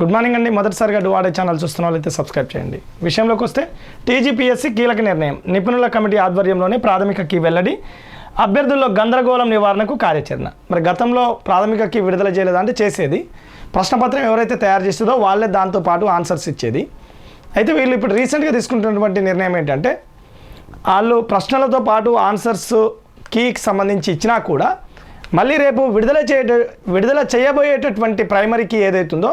Good morning అండి. మొదటిసారిగా డువాడే channel చూస్తున్న వాళ్ళైతే సబ్స్క్రైబ్ చేయండి. విషయంలోకి వస్తే టీజీపీఎస్సీ కీలక నిర్ణయం. నిపుణుల కమిటీ ఆధ్వర్యంలోనే ప్రాథమిక కీ వెల్లడి. అభ్యర్థుల్లో గందరగోళం నివారణకు కార్యాచరణ. మరి గతంలో ప్రాథమిక కీ విడుదల చేయలేదా అంటే చేసేది. ప్రశ్నపత్రం ఎవరైతే తయారు చేస్తుందో వాళ్ళే దాంతో పాటు ఆన్సర్స్ ఇచ్చేది. అయితే వీళ్ళు ఇప్పుడు రీసెంట్గా తీసుకుంటున్నటువంటి నిర్ణయం ఏంటంటే వాళ్ళు ప్రశ్నలతో పాటు ఆన్సర్స్ కీకి సంబంధించి ఇచ్చినా కూడా మళ్ళీ రేపు విడుదల చేయ విడుదల చేయబోయేటటువంటి ప్రైమరీ కీ ఏదైతుందో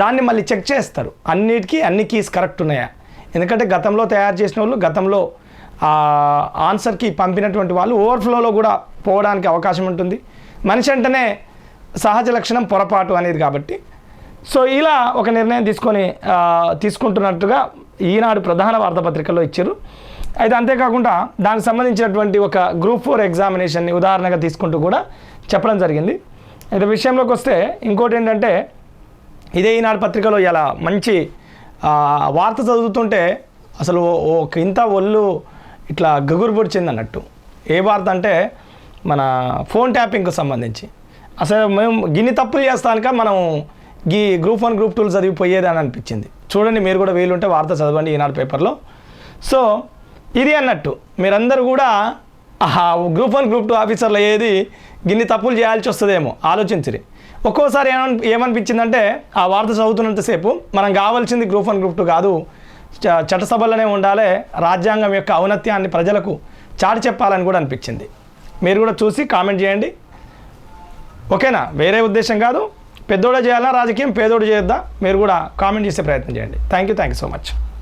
దాన్ని మళ్ళీ చెక్ చేస్తారు. అన్నిటికీ అన్ని కీస్ కరెక్ట్ ఉన్నాయా? ఎందుకంటే గతంలో తయారు చేసిన వాళ్ళు గతంలో ఆన్సర్కి పంపినటువంటి వాళ్ళు ఓవర్ఫ్లోలో కూడా పోవడానికి అవకాశం ఉంటుంది. మనిషి అంటేనే సహజ లక్షణం పొరపాటు అనేది కాబట్టి. సో ఇలా ఒక నిర్ణయం తీసుకొని తీసుకుంటున్నట్టుగా ఈనాడు ప్రధాన వార్తాపత్రికల్లో ఇచ్చారు. అయితే అంతేకాకుండా దానికి సంబంధించినటువంటి ఒక గ్రూప్ ఫోర్ ఎగ్జామినేషన్ని ఉదాహరణగా తీసుకుంటూ కూడా చెప్పడం జరిగింది. అయితే విషయంలోకి వస్తే ఇంకోటి ఏంటంటే ఇదే ఈనాడు పత్రికలో ఇలా మంచి వార్త చదువుతుంటే అసలు ఓ- ఒక ఇంత ఒళ్ళు ఇట్లా గగురు పొడిచింది అన్నట్టు ఏ వార్త అంటే మన ఫోన్ ట్యాపింగ్కి సంబంధించి. అసలు మేము గిన్ని తప్పులు చేస్తానుక మనం గీ గ్రూప్ వన్ గ్రూప్ టూలు చదివిపోయేది అని అనిపించింది. చూడండి మీరు కూడా వీలుంటే వార్త చదవండి ఈనాడు పేపర్లో. సో ఇది అన్నట్టు. మీరందరూ కూడా గ్రూప్ వన్ గ్రూప్ టూ ఆఫీసర్లు అయ్యేది గిన్ని తప్పులు చేయాల్సి వస్తుందేమో. ఆలోచించరి. ఒక్కోసారి ఏమని ఏమనిపించిందంటే ఆ వార్త చదువుతున్నంతసేపు మనం కావాల్సింది గ్రూప్ వన్ గ్రూప్ టూ కాదు. చ- చట్టసభల్లోనే ఉండాలి రాజ్యాంగం యొక్క ఔన్నత్యాన్ని ప్రజలకు చాటి చెప్పాలని కూడా అనిపించింది. మీరు కూడా చూసి కామెంట్ చేయండి. ఓకేనా? వేరే ఉద్దేశం కాదు. పెద్దోడే చేయాలా రాజకీయం పేదోడు చేద్దా మీరు కూడా కామెంట్ చేసే ప్రయత్నం చేయండి. Thank you thank you so much